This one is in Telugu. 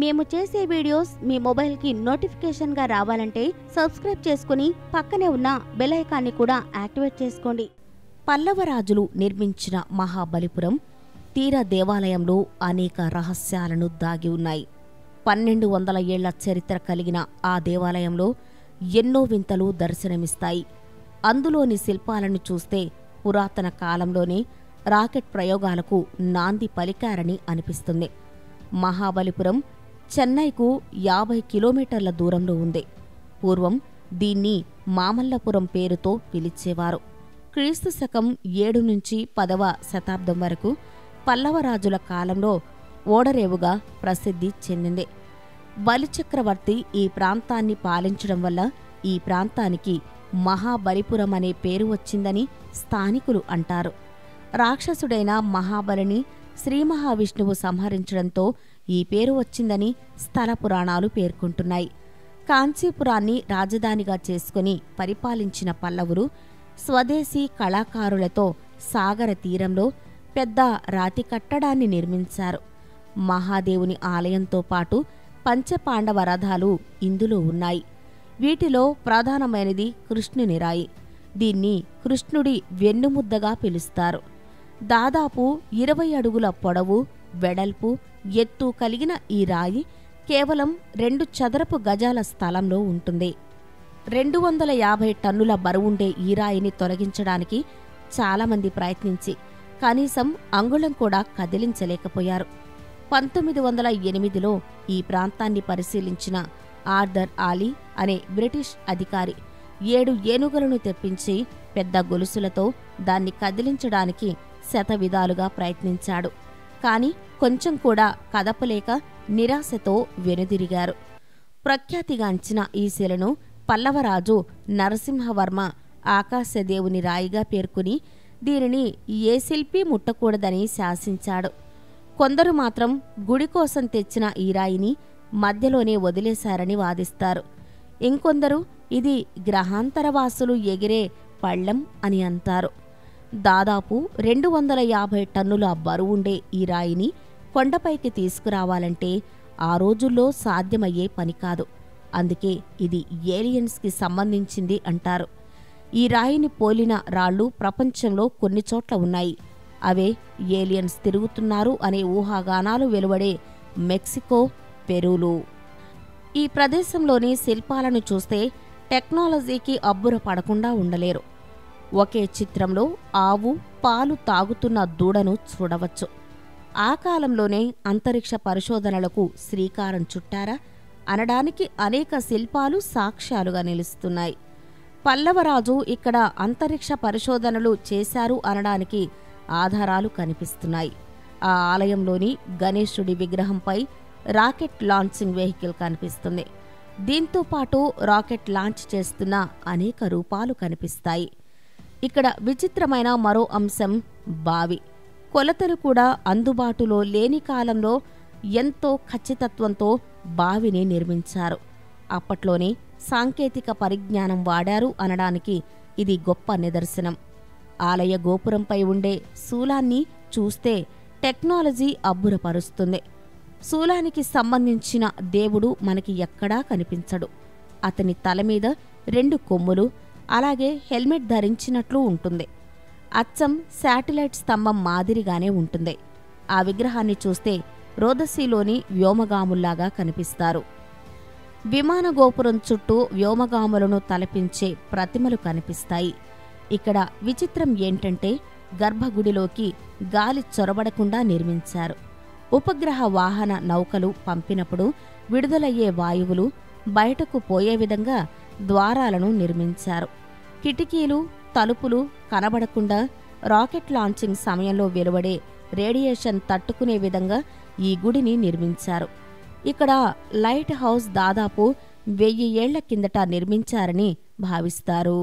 మేము చేసే వీడియోస్ మీ మొబైల్కి నోటిఫికేషన్గా రావాలంటే సబ్స్క్రైబ్ చేసుకుని పక్కనే ఉన్న బెల్ ఐకాన్ని కూడా యాక్టివేట్ చేసుకోండి. పల్లవరాజులు నిర్మించిన మహాబలిపురం తీర దేవాలయంలో అనేక రహస్యాలను దాగి ఉన్నాయి. పన్నెండు వందల ఏళ్ళ చరిత్ర కలిగిన ఆ దేవాలయంలో ఎన్నో వింతలు దర్శనమిస్తాయి. అందులోని శిల్పాలను చూస్తే పురాతన కాలంలోనే రాకెట్ ప్రయోగాలకు నాంది పలికారని అనిపిస్తుంది. మహాబలిపురం చెన్నైకు యాభై కిలోమీటర్ల దూరంలో ఉంది. పూర్వం దీన్ని మామల్లపురం పేరుతో పిలిచేవారు. క్రీస్తు శకం ఏడు నుంచి పదవ శతాబ్దం వరకు పల్లవరాజుల కాలంలో ఓడరేవుగా ప్రసిద్ధి చెందింది. బలిచక్రవర్తి ఈ ప్రాంతాన్ని పాలించడం వల్ల ఈ ప్రాంతానికి మహాబలిపురం అనే పేరు వచ్చిందని స్థానికులు అంటారు. రాక్షసుడైన మహాబలిని శ్రీ మహావిష్ణువు సంహరించడంతో ఈ పేరు వచ్చిందని స్థల పురాణాలు పేర్కొంటున్నాయి. కాంచీపురాన్ని రాజధానిగా చేసుకుని పరిపాలించిన పల్లవులు స్వదేశీ కళాకారులతో సాగర తీరంలో పెద్ద రాతి కట్టడాన్ని నిర్మించారు. మహాదేవుని ఆలయంతో పాటు పంచపాండవ రథాలు ఇందులో ఉన్నాయి. వీటిలో ప్రధానమైనది కృష్ణుని రాయి. దీన్ని కృష్ణుడి వెన్నుముద్దగా పిలుస్తారు. దాదాపు ఇరవై అడుగుల పొడవు వెడల్పు ఎత్తు కలిగిన ఈ రాయి కేవలం రెండు చదరపు గజాల స్థలంలో ఉంటుంది. రెండు వందల యాభై టన్నుల బరువుండే ఈ రాయిని తొలగించడానికి చాలామంది ప్రయత్నించి కనీసం అంగుళం కూడా కదిలించలేకపోయారు. పంతొమ్మిది వందల ఎనిమిదిలో ఈ ప్రాంతాన్ని పరిశీలించిన ఆర్థర్ ఆలీ అనే బ్రిటిష్ అధికారి ఏడు ఏనుగులను తెప్పించి పెద్ద గొలుసులతో దాన్ని కదిలించడానికి శతవిధాలుగా ప్రయత్నించాడు. కానీ కొంచెం కూడా కదపలేక నిరాశతో వెనుదిరిగారు. ప్రఖ్యాతిగాంచిన ఈ శిలను పల్లవరాజు నరసింహవర్మ ఆకాశదేవుని రాయిగా పేర్కొని దీనిని ఏ శిల్పి ముట్టకూడదని శాసించాడు. కొందరు మాత్రం గుడి కోసం తెచ్చిన ఈ రాయిని మధ్యలోనే వదిలేశారని వాదిస్తారు. ఇంకొందరు ఇది గ్రహాంతరవాసులు ఎగిరే పళ్ళెం అని అంటారు. దాదాపు రెండు వందల యాభై టన్నుల బరువుండే ఈ రాయిని కొండపైకి తీసుకురావాలంటే ఆ రోజుల్లో సాధ్యమయ్యే పని కాదు. అందుకే ఇది ఏలియన్స్కి సంబంధించింది అంటారు. ఈ రాయిని పోలిన రాళ్ళు ప్రపంచంలో కొన్ని చోట్ల ఉన్నాయి. అవే ఏలియన్స్ తిరుగుతున్నారు అనే ఊహాగానాలు వెలువడే మెక్సికో పెరూలు. ఈ ప్రదేశంలోని శిల్పాలను చూస్తే టెక్నాలజీకి అబ్బుర పడకుండా ఉండలేరు. ఒకే చిత్రంలో ఆవు పాలు తాగుతున్న దూడను చూడవచ్చు. ఆ కాలంలోనే అంతరిక్ష పరిశోధనలకు శ్రీకారం చుట్టారా? అనడానికి అనేక శిల్పాలు సాక్ష్యాలుగా నిలుస్తున్నాయి. పల్లవరాజు ఇక్కడ అంతరిక్ష పరిశోధనలు చేశారు అనడానికి ఆధారాలు కనిపిస్తున్నాయి. ఆ ఆలయంలోని గణేశుడి విగ్రహంపై రాకెట్ లాంచింగ్ వెహికల్ కనిపిస్తుంది. దీంతో పాటు రాకెట్ లాంచ్ చేస్తున్న అనేక రూపాలు కనిపిస్తాయి. ఇక్కడ విచిత్రమైన మరో అంశం బావి. కొలతలు కూడా అందుబాటులో లేని కాలంలో ఎంతో ఖచ్చితత్వంతో బావిని నిర్మించారు. అప్పట్లోనే సాంకేతిక పరిజ్ఞానం వాడారు అనడానికి ఇది గొప్ప నిదర్శనం. ఆలయ గోపురంపై ఉండే శూలాన్ని చూస్తే టెక్నాలజీ అబ్బురపరుస్తుంది. శూలానికి సంబంధించిన దేవుడు మనకి ఎక్కడా కనిపించడు. అతని తల మీద రెండు కొమ్ములు అలాగే హెల్మెట్ ధరించినట్లు ఉంటుంది. అచ్చం శాటిలైట్ స్తంభం మాదిరిగానే ఉంటుంది. ఆ విగ్రహాన్ని చూస్తే రోదసీలోని వ్యోమగాముల్లాగా కనిపిస్తారు. విమాన గోపురం చుట్టూ వ్యోమగాములను తలపించే ప్రతిమలు కనిపిస్తాయి. ఇక్కడ విచిత్రం ఏంటంటే గర్భగుడిలోకి గాలి చొరబడకుండా నిర్మించారు. ఉపగ్రహ వాహన నౌకలు పంపినప్పుడు విడుదలయ్యే వాయువులు బయటకు పోయే విధంగా ద్వారాలను నిర్మించారు. కిటికీలు తలుపులు కనబడకుండా రాకెట్ లాంచింగ్ సమయంలో వెలువడే రేడియేషన్ తట్టుకునే విధంగా ఈ గుడిని నిర్మించారు. ఇక్కడ లైట్ హౌస్ దాదాపు వెయ్యి ఏళ్ళ కిందట నిర్మించారని భావిస్తారు.